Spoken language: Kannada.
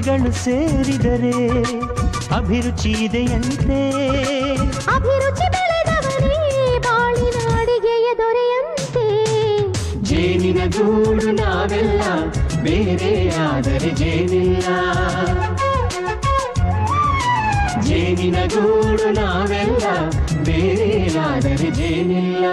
ರುಚಿಗಳು ಸೇರಿದರೆ ಅಭಿರುಚಿ ಇದೆಯಂತೆ. ಅಭಿರುಚಿ ಬೆಳೆದವನೇ ಬಾಳಿನ ಅಡಿಗೆಯ ದೊರೆಯಂತೆ ಜೇನಿನ ಗೂಡು ನಾವೆಲ್ಲ ಬೇರೆ ಆದರೆ ಜೇನಿಲ್ಲ. ಜೇನಿನ ಗೂಡು ನಾವೆಲ್ಲ ಬೇರೆ ಆದರೆ ಜೇನಿಲ್ಲ.